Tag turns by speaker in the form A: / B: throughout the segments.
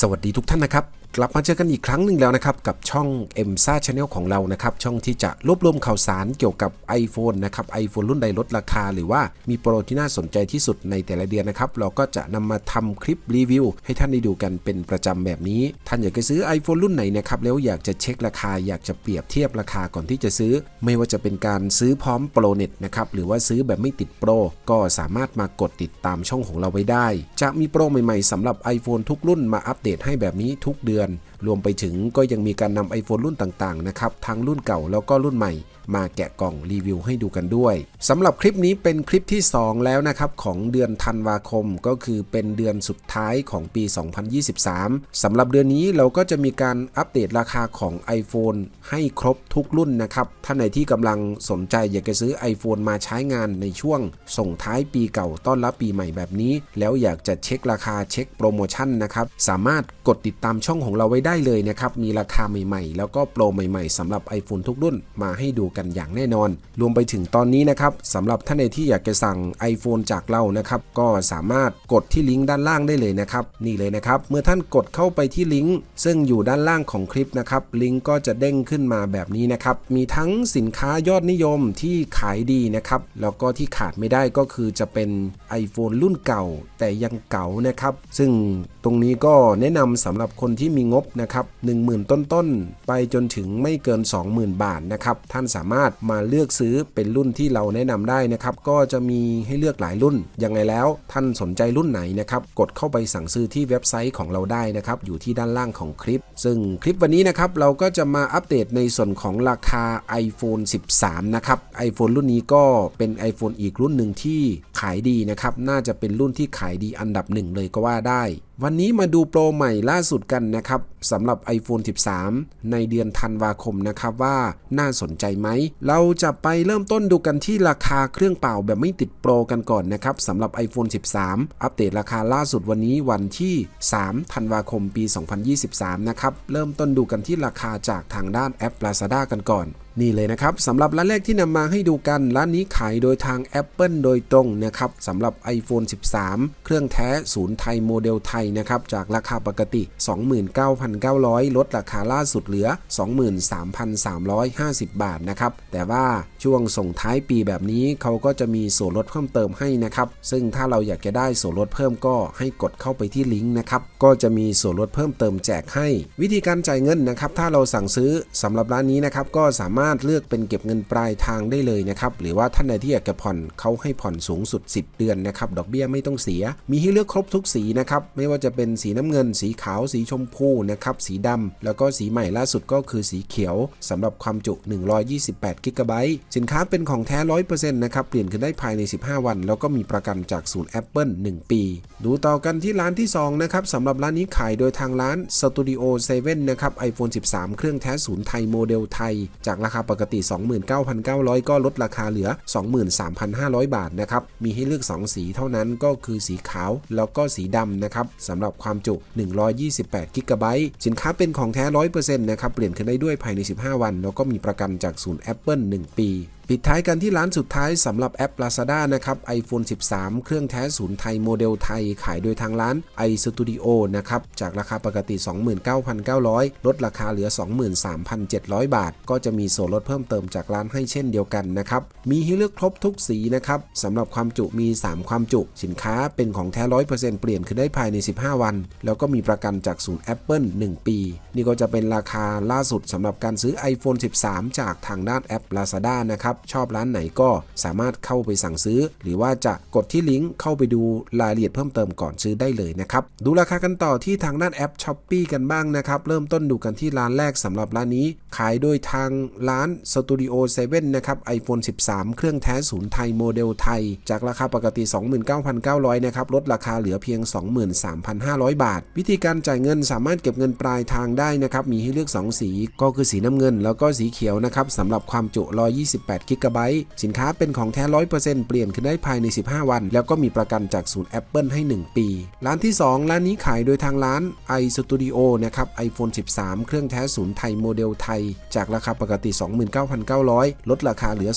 A: สวัสดีทุกท่านนะครับกลับมาเจอกันอีกครั้งหนึ่งแล้วนะครับ กับช่อง m s a Channel ของเรานะครับ ช่องที่จะรวบรวมข่าวสารเกี่ยวกับ iPhone นะครับ iPhone รุ่นใดลดราคา หรือว่ามีโปรที่น่าสนใจที่สุดในแต่ละเดือนนะครับ เราก็จะนำมาทำคลิปรีวิว ให้ท่านได้ดูกันเป็นประจำแบบนี้ ท่านอยากจะซื้อ iPhone รุ่นไหนนะครับแล้วอยากจะเช็คราคาอยากจะเปรียบเทียบราคาก่อนที่จะซื้อ ไม่ว่าจะเป็นการซื้อพร้อมโปรเน็ตนะครับหรือว่าซื้อแบบไม่ติดโปรก็สามารถมากดติดตามช่องของเราไว้ได้ จะมีโปรใหม่ๆสำหรับ iPhone ทุกรุ่นมาอัปเดตให้แบบนี้ทุกเดือนดือน รวมไปถึงก็ยังมีการนำ iPhone รุ่นต่างๆนะครับทั้งรุ่นเก่าแล้วก็รุ่นใหม่ มาแกะกล่องรีวิวให้ดูกันด้วยสำหรับคลิปนี้เป็นคลิปที่ 2 แล้วนะครับของเดือนธันวาคมก็คือเป็นเดือนสุดท้ายของปี 2023สำหรับเดือนนี้เราก็จะมีการอัปเดตราคาของ iPhone ให้ครบทุกรุ่นนะครับท่านไหนที่กำลังสนใจอยากจะซื้อ iPhone มาใช้งานในช่วง ส่งท้ายปีเก่าต้อนรับปีใหม่แบบนี้ แล้วอยากจะเช็คราคาเช็คโปรโมชั่นนะครับสามารถกดติดตามช่องของเราไว้ได้ได้เลยนะครับ มีราคาใหม่ๆ แล้วก็โปรใหม่ๆสำหรับ iPhone ทุกรุ่นมาให้ดูกันอย่างแน่นอน รวมไปถึงตอนนี้นะครับสำหรับท่านใดที่อยากจะสั่ง iPhone จากเรานะครับ ก็สามารถกดที่ลิงก์ด้านล่างได้เลยนะครับ นี่เลยนะครับ เมื่อท่านกดเข้าไปที่ลิงก์ซึ่งอยู่ด้านล่างของคลิปนะครับ ลิงก์ก็จะเด้งขึ้นมาแบบนี้นะครับ มีทั้งสินค้ายอดนิยมที่ขายดีนะครับ แล้วก็ที่ขาดไม่ได้ก็คือจะเป็น iPhone รุ่นเก่าแต่ยังเก่านะครับ ซึ่ง รงนี้ก็แนะนำสำหรับคนที่มีงบนะครับ10,000 ต้นๆ ไปจนถึงไม่เกิน 20,000 บาทนะครับ ท่านสามารถมาเลือกซื้อเป็นรุ่นที่เราแนะนำได้นะครับ ก็จะมีให้เลือกหลายรุ่น ยังไงแล้วท่านสนใจรุ่นไหนนะครับ กดเข้าไปสั่งซื้อที่เว็บไซต์ของเราได้นะครับ อยู่ที่ด้านล่างของคลิป ซึ่งคลิปวันนี้นะครับเราก็จะมาอัปเดตในส่วนของราคา iPhone 13 นะครับ iPhone รุ่นนี้ก็เป็น iPhone อีกรุ่นหนึ่งที่ขายดีนะครับ น่าจะเป็นรุ่นที่ขายดีอันดับหนึ่งเลยก็ว่าได้ วันนี้มาดูโปรใหม่ล่าสุดกันนะครับสำหรับ iPhone 13 ในเดือนธันวาคมนะครับว่าน่าสนใจไหม เราจะไปเริ่มต้นดูกันที่ราคาเครื่องเป่าแบบไม่ติดโปรกันก่อนนะครับสำหรับ iPhone 13 อัปเดตราคาล่าสุดวันนี้วันที่ 3 ธันวาคมปี 2023 นะครับ เริ่มต้นดูกันที่ราคาจากทางด้านแอป Lazada กันก่อน นี่เลยนะครับสำหรับร้านแรกที่นำมาให้ดูกันร้านนี้ขายโดยทาง Apple โดยตรงนะครับสำหรับ iPhone 13 เครื่องแท้ศูนย์ไทยโมเดลไทยนะครับจากราคาปกติ 29,900 ลดราคาล่าสุดเหลือ 23,350 บาทนะครับแต่ว่าช่วงส่งท้ายปีแบบนี้เขาก็จะมีส่วนลดเพิ่มเติมให้นะครับ ซึ่งถ้าเราอยากจะได้ส่วนลดเพิ่มก็ให้กดเข้าไปที่ลิงก์นะครับ ก็จะมีส่วนลดเพิ่มเติมแจกให้ วิธีการจ่ายเงินนะครับ ถ้าเราสั่งซื้อสำหรับร้านนี้นะครับ ก็สามารถเลือกเป็นเก็บเงินปลายทางได้เลยนะครับ หรือว่าท่านใดที่อยากจะผ่อนเขาให้ผ่อนสูงสุด 10 เดือนนะครับ ดอกเบี้ยไม่ต้องเสีย มีให้เลือกครบทุกสีนะครับ ไม่ว่าจะเป็นสีน้ำเงิน สีขาว สีชมพูนะครับ สีดำแล้วก็สีใหม่ล่าสุดก็คือสีเขียวสำหรับความจุ 128กิกะไบต์สินค้าเป็นของแท้ 100%นะครับ เปลี่ยนขึ้นได้ภายใน 15 วัน แล้วก็มีประกันจากศูนย์ Apple 1 ปี ดูต่อกันที่ร้านที่ 2 นะครับสำหรับร้านนี้ขายโดยทางร้าน Studio 7 นะครับ iPhone 13 เครื่องแท้ศูนย์ไทยโมเดลไทย จากราคาปกติ 29,900 ก็ลดราคาเหลือ 23,500 บาทนะครับ มีให้เลือก 2 สีเท่านั้นก็คือสีขาวแล้วก็สีดำนะครับสำหรับความจุ 128 กิกะไบต์สินค้าเป็นของแท้ 100%นะครับ เปลี่ยนขึ้นได้ด้วยภายใน 15 วัน แล้วก็มีประกันจากศูนย์ Apple 1 ปี ปิดท้ายกันที่ร้านสุดท้ายสำหรับแอป Lazada นะครับ iPhone 13 เครื่องแท้ศูนย์ไทยโมเดลไทย ขายโดยทางร้าน iStudio นะครับ จากราคาปกติ 29,900 ลดราคาเหลือ 23,700 บาท ก็จะมีส่วนลดเพิ่มเติมจากร้านให้เช่นเดียวกันนะครับ มีให้เลือกครบทุกสีนะครับสำหรับความจุมี 3 ความจุ สินค้าเป็นของแท้ 100%เปลี่ยนขึ้นได้ภายใน 15 วัน แล้วก็มีประกันจากศูนย์ Apple 1 ปี นี่ก็จะเป็นราคาล่าสุดสำหรับการซื้อ iPhone 13 จากทางด้านแอป Lazada นะครับชอบร้านไหนก็สามารถเข้าไปสั่งซื้อ หรือว่าจะกดที่ลิงก์เข้าไปดูรายละเอียดเพิ่มเติมก่อนซื้อได้เลยนะครับ ดูราคากันต่อที่ทางด้านแอป s h อ p e e กันบ้างนะครับ เริ่มต้นดูกันที่ร้านแรกสำหรับร้านนี้ ขายโดยทางร้าน Studio 7 นะครับ iPhone 13 เครื่องแท้ศูนย์ไทยโมเดลไทย จากราคาปกติ 29,900 นะครับ ลดราคาเหลือเพียง 23,500 บาท วิธีการจ่ายเงินสามารถเก็บเงินปลายทางได้นะครับ มีให้เลือก 2 สีก็คือสีน้ำเงิน แล้วก็สีเขียวนะครับสำหรับความจุ 128 128 g b สินค้าเป็นของแท้ 100%เปลี่ยนขึ้นได้ภายใน 15 วัน แล้วก็มีประกันจากศูนย์ Apple ให้ 1 ปี ร้านที่ 2 ร้านนี้ขายโดยทางร้าน iStudio นะครับ iPhone 13 เครื่องแท้ศูนย์ไทยโมเดลไทย จากราคาปกติ 29,900 ลดราคาเหลือ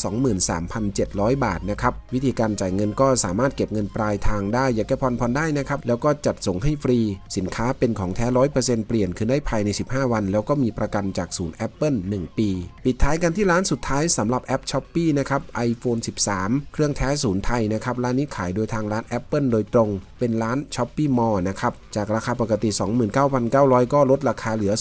A: 23,700 บาทนะครับวิธีการจ่ายเงินก็สามารถเก็บเงินปลายทางได้อยากแก้ผ่อนผ่อนได้นะครับแล้วก็จัดส่งให้ฟรี สินค้าเป็นของแท้ 100%เปลี่ยนคืนได้ภายใน 15 วัน แล้วก็มีประกันจากศูนย์ Apple 1 ปี ปิดท้ายกันที่ร้านสุดท้ายสำหรับแอป s h อ p e e นะครับ iPhone 13 เครื่องแท้ศูนย์ไทยนะครับ ร้านนี้ขายโดยทางร้าน Apple โดยตรง เป็นร้าน s h o p e e Mall นะครับ จากราคาปกติ 29,900 ก็ลดราคาเหลือ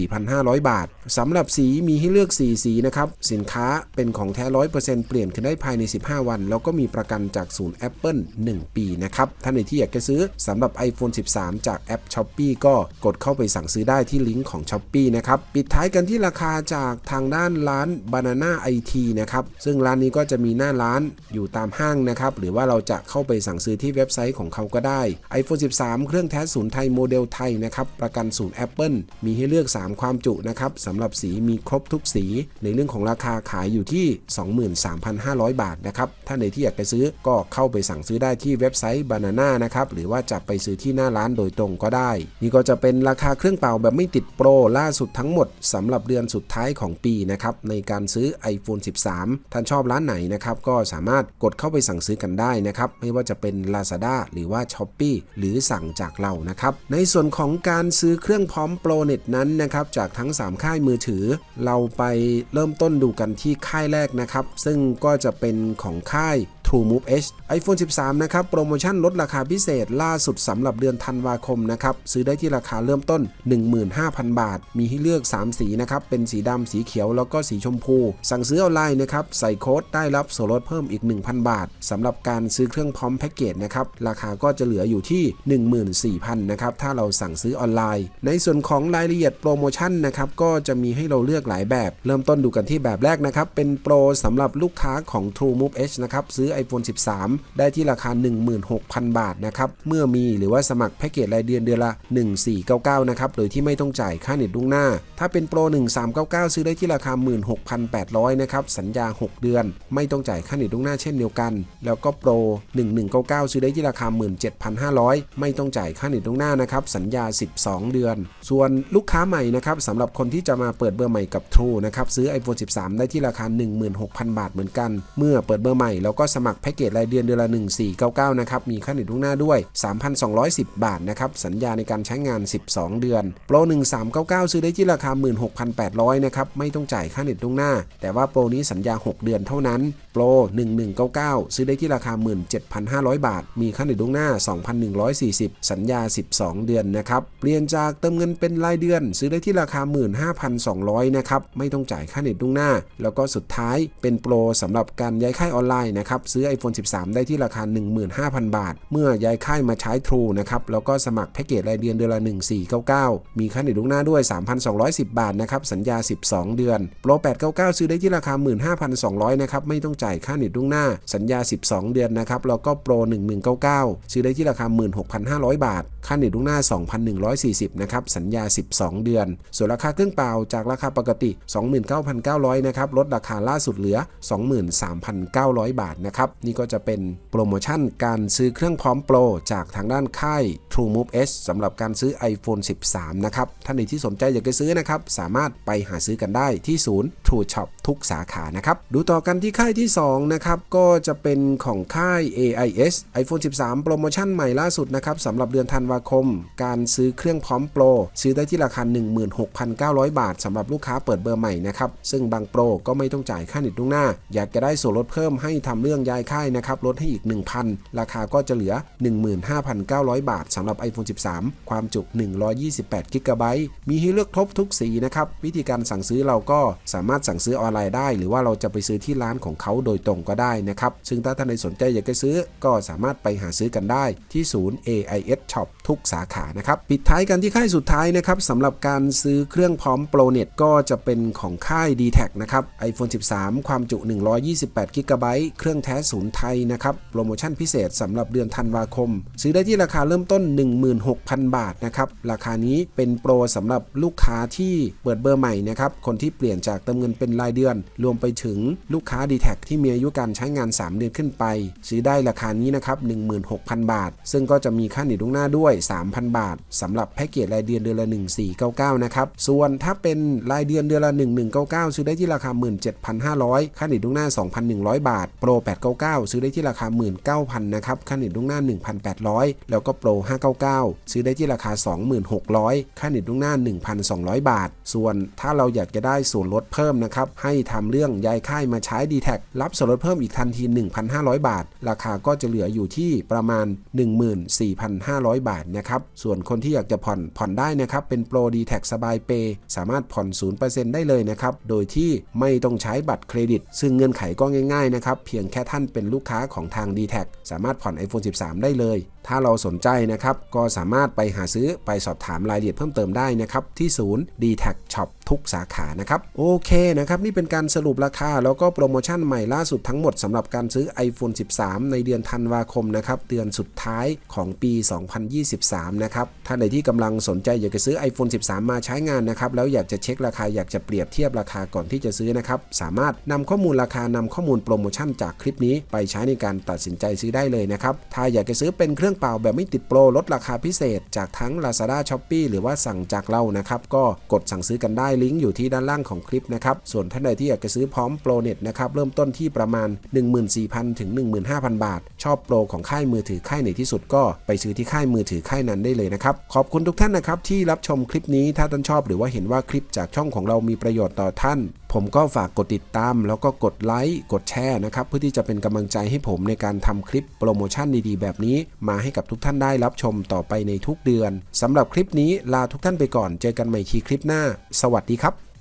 A: 24,500 บาท สำหรับสีมีให้เลือก 4 สีนะครับ สินค้าเป็นของแท้ 100%เปลี่ยนคืนได้ภายใน 15 วัน แล้วก็มีประกันจากศูนย์ Apple 1 ปีนะครับ ท่านใดที่อยากจะซื้อสำหรับ iPhone 13 จากแอป s h อ p e e ก็กดเข้าไปสั่งซื้อได้ที่ลิงก์ของ s h อ p e e นะครับ ปิดท้ายกันที่ราคาจากทางด้านร้าน Banana IT นะครับซึ่งร้านนี้ก็จะมีหน้าร้านอยู่ตามห้างนะครับหรือว่าเราจะเข้าไปสั่งซื้อที่เว็บไซต์ของเขาก็ได้ iPhone 13 เครื่องแท้ศูนย์ไทยโมเดลไทยนะครับประกันศูนย์ Apple มีให้เลือก 3 ความจุนะครับสำหรับสีมีครบทุกสี ในเรื่องของราคาขายอยู่ที่ 23,500 บาทนะครับถ้าในที่อยากไปซื้อก็เข้าไปสั่งซื้อได้ที่เว็บไซต์ Banana นะครับหรือว่าจะไปซื้อที่หน้าร้านโดยตรงก็ได้ นี่ก็จะเป็นราคาเครื่องเป่าแบบไม่ติดโปรล่าสุดทั้งหมดสำหรับเดือนสุดท้ายของปีนะครับในการซื้อ iPhone 13ท่านชอบร้านไหนนะครับก็สามารถกดเข้าไปสั่งซื้อกันได้นะครับไม่ว่าจะเป็น Lazada หรือว่า s h อ p e e หรือสั่งจากเรานะครับในส่วนของการซื้อเครื่องพร้อมโปรเน็ตนั้นนะครับจากทั้ง 3 ค่ายมือถือ เราไปเริ่มต้นดูกันที่ค่ายแรกนะครับซึ่งก็จะเป็นของค่าย True Move H iPhone 13 นะครับ โปรโมชั่นลดราคาพิเศษล่าสุดสำหรับเดือนธันวาคมนะครับ ซื้อได้ที่ราคาเริ่มต้น 15,000 บาท มีให้เลือก 3 สีนะครับ เป็นสีดำสีเขียวแล้วก็สีชมพู สั่งซื้อออนไลน์นะครับ ใส่โค้ดได้รับส่วนลดเพิ่มอีก 1,000 บาทสำหรับการซื้อเครื่องพร้อมแพ็กเกจนะครับ ราคาก็จะเหลืออยู่ที่ 14,000นะครับถ้าเราสั่งซื้อออนไลน์ ในส่วนของรายละเอียดโปรโมชั่นนะครับก็จะมีให้เราเลือกหลายแบบ เริ่มต้นดูกันที่แบบแรกนะครับเป็นโปรสำหรับลูกค้าของ True Move H นะครับซื้อ iPhone 13 ได้ที่ราคา 16,000 บาทนะครับ เมื่อมีหรือว่าสมัครแพ็กเกจรายเดือนเดือนละ 1499 นะครับ โดยที่ไม่ต้องจ่ายค่าเน็ตล่วงหน้า ถ้าเป็นโปร 1399 ซื้อได้ที่ราคา 16,800 นะครับ สัญญา 6 เดือน ไม่ต้องจ่ายค่าเน็ตล่วงหน้าเช่นเดียวกัน แล้วก็โปร 1199 ซื้อได้ที่ราคา 17,500 ไม่ต้องจ่ายค่าเน็ตล่วงหน้านะครับ สัญญา 12 เดือน ส่วนลูกค้าใหม่นะครับสำหรับคนที่จะมาเปิดเบอร์ใหม่กับ True นะครับ ซื้อ iPhone 13 ได้ที่ราคา 16,000 บาทเหมือนกัน เมื่อเปิดเบอร์ใหม่แล้วก็สมัครครแพ็กเกจรายเดือนเดือนละ 1499 นะครับ มีค่าเน็ตล่วงหน้าด้วย 3,210 บาทนะครับ สัญญาในการใช้งาน 12 เดือน โปร 1399 ซื้อได้ที่ราคา 16,800 นะครับ ไม่ต้องจ่ายค่าเน็ตล่วงหน้า แต่ว่าโปรนี้สัญญา 6 เดือนเท่านั้น โปร 1199 ซื้อได้ที่ราคา 17,500 บาท มีค่าเน็ตล่วงหน้า 2,140 สัญญา 12 เดือนนะครับ เปลี่ยนจากเติมเงินเป็นรายเดือน ซื้อได้ที่ราคา 15,200 นะครับ ไม่ต้องจ่ายค่าเน็ตล่วงหน้า แล้วก็สุดท้ายเป็นโปรสำหรับการย้ายค่ายออนไลน์นะครับซื้อื้อ iPhone 13 ได้ที่ราคา 15,000 บาท เมื่อย้ายค่ายมาใช้ True นะครับแล้วก็สมัครแพ็กเกจรายเดือนเดือนละ 1499 มีค่าเน็ตล่วงหน้าด้วย 3,210 บาทนะครับสัญญา 12 เดือนโปร899 ซื้อได้ที่ราคา 15,200นะครับไม่ต้องจ่ายค่าเน็ตล่วงหน้า สัญญา 12 เดือนนะครับแล้วก็โปร1199 ซื้อได้ที่ราคา 16,500 บาท ค่าเน็ตล่วงหน้า 2,140นะครับสัญญา 12 เดือน ส่วนราคาเครื่องเปล่าจากราคาปกติ 29,900นะครับลดราคาล่าสุดเหลือ 23,900 บาทนะครับนี่ก็จะเป็นโปรโมชั่นการซื้อเครื่องพร้อมโปร จากทางด้านค่าย True Move S สำหรับการซื้อ iPhone 13 นะครับ ท่านใดที่สนใจอยากจะซื้อนะครับ สามารถไปหาซื้อกันได้ที่ศูนย์ True Shop ทุกสาขานะครับ ดูต่อกันที่ค่ายที่ 2 นะครับ ก็จะเป็นของค่าย AIS iPhone 13 โปรโมชั่นใหม่ล่าสุดนะครับสำหรับเดือนธันวาคม การซื้อเครื่องพร้อมโปร ซื้อได้ที่ราคา 16,900 บาทสำหรับลูกค้าเปิดเบอร์ใหม่นะครับซึ่งบางโปรก็ไม่ต้องจ่ายค่าเน็ตล่วงหน้า อยากจะได้ส่วนลดเพิ่มให้ทำเรื่องยายค่ายนะครับลดให้อีก 1,000 ราคาก็จะเหลือ 15,900 บาทสำหรับ iPhone 13 ความจุ 128 g b มีให้เลือกครบทุกสีนะครับ วิธีการสั่งซื้อเราก็สามารถสั่งซื้อออนไลน์ได้ หรือว่าเราจะไปซื้อที่ร้านของเขาโดยตรงก็ได้นะครับ ซึ่งถ้าท่านใดสนใจอยากจะซื้อก็สามารถไปหาซื้อกันได้ที่ศูนย์ AIS Shop ทุกสาขานะครับ ปิดท้ายกันที่ค่ายสุดท้ายนะครับสำหรับการซื้อเครื่องพร้อมโปรเน็ตก็จะเป็นของค่าย d t แทนะครับ iPhone 13 ความจุ 128 g b เครื่องแท้ศูนย์ไทยนะครับ โปรโมชั่นพิเศษสำหรับเดือนธันวาคม ซื้อได้ที่ราคาเริ่มต้น 16,000 บาทนะครับ ราคานี้เป็นโปรสำหรับลูกค้าที่เปิดเบอร์ใหม่นะครับ คนที่เปลี่ยนจากเติมเงินเป็นรายเดือน รวมไปถึงลูกค้า d t แทที่มีอายุการใช้งาน 3 เดือนขึ้นไป ซื้อได้ราคานี้นะครับ16,000 บาท ซึ่งก็จะมีค่าหนีล่วงหน้าด้วย3,000 บาทสำหรับแพ็กเกจรายเดือนเดือนละ 1499 นะครับ ส่วนถ้าเป็นรายเดือนเดือนละ 1199 ซื้อได้ที่ราคา 17,500 ค่าหนีล่วงหน้า 2,100 บาท โปร 899 ซื้อได้ที่ราคา 19,000 นะครับ ค่าหนีล่วงหน้า 1,800 แล้วก็โปร 599 ซื้อได้ที่ราคา 26,00ค่าหนีล่วงหน้า 1,200 บาท ส่วนถ้าเราอยากจะได้ส่วนลดเพิ่มนะครับ ให้ทำเรื่องย้ายค่ายมาใช้ d t แทรับส่วนลดเพิ่มอีกทันที 1,500 บาท ราคาก็จะเหลืออยู่ที่ประมาณ 14,500 บาทนะครับ ส่วนคนที่อยากจะผ่อนผ่อนได้นะครับ เป็นโปร d t แท็สบายเปย์สามารถผ่อน 0%ได้เลยนะครับ โดยที่ไม่ต้องใช้บัตรเครดิต ซึ่งเงื่อนไขก็ง่ายๆนะครับ เพียงแค่ท่านเป็นลูกค้าของทาง d t แทสามารถผ่อน iPhone 13 ได้เลย ถ้าเราสนใจนะครับ ก็สามารถไปหาซื้อไปสอบถามรายละเอียดเพิ่มเติมได้นะครับ ที่ศูนย์ d t แท Shop ทุกสาขานะครับ โอเคนะครับ นี่เป็นการสรุปราคา แล้วก็โปรโมชั่นใหม่ล่าสุดทั้งหมดสำหรับการซื้อ iPhone 13 ในเดือนธันวาคมนะครับเดือนสุดท้ายของปี 202 2023นะครับ ท่านใดที่กำลังสนใจอยากจะซื้อ iPhone 13 มาใช้งานนะครับ แล้วอยากจะเช็คราคาอยากจะเปรียบเทียบราคาก่อนที่จะซื้อนะครับ สามารถนำข้อมูลราคานำข้อมูลโปรโมชั่นจากคลิปนี้ไปใช้ในการตัดสินใจซื้อได้เลยนะครับ ถ้าอยากจะซื้อเป็นเครื่องเปล่าแบบไม่ติดโปรลดราคาพิเศษ จากทั้ง Lazada Shopee หรือว่าสั่งจากเรานะครับ ก็กดสั่งซื้อกันได้ลิงก์อยู่ที่ด้านล่างของคลิปนะครับ ส่วนท่านใดที่อยากจะซื้อพร้อมโปรเน็ตนะครับเริ่มต้นที่ประมาณ 14,000ถึง15,000 บาท ชอบโปรของค่ายมือถือค่ายไหนที่สุดก็ไปซื้อที่ค่ายมือถือค่ายนั้นได้เลยนะครับ ขอบคุณทุกท่านนะครับที่รับชมคลิปนี้ถ้าท่านชอบหรือว่าเห็นว่าคลิปจากช่องของเรามีประโยชน์ต่อท่าน ผมก็ฝากกดติดตาม แล้วก็กดไลค์กดแชร์นะครับเพื่อที่จะเป็นกำลังใจให้ผมในการทำคลิปโปรโมชั่นดีๆ แบบนี้ มาให้กับทุกท่านได้รับชมต่อไปในทุกเดือนสำหรับคลิปนี้ลาทุกท่านไปก่อน เจอกันใหม่ทีคลิปหน้า สวัสดีครับ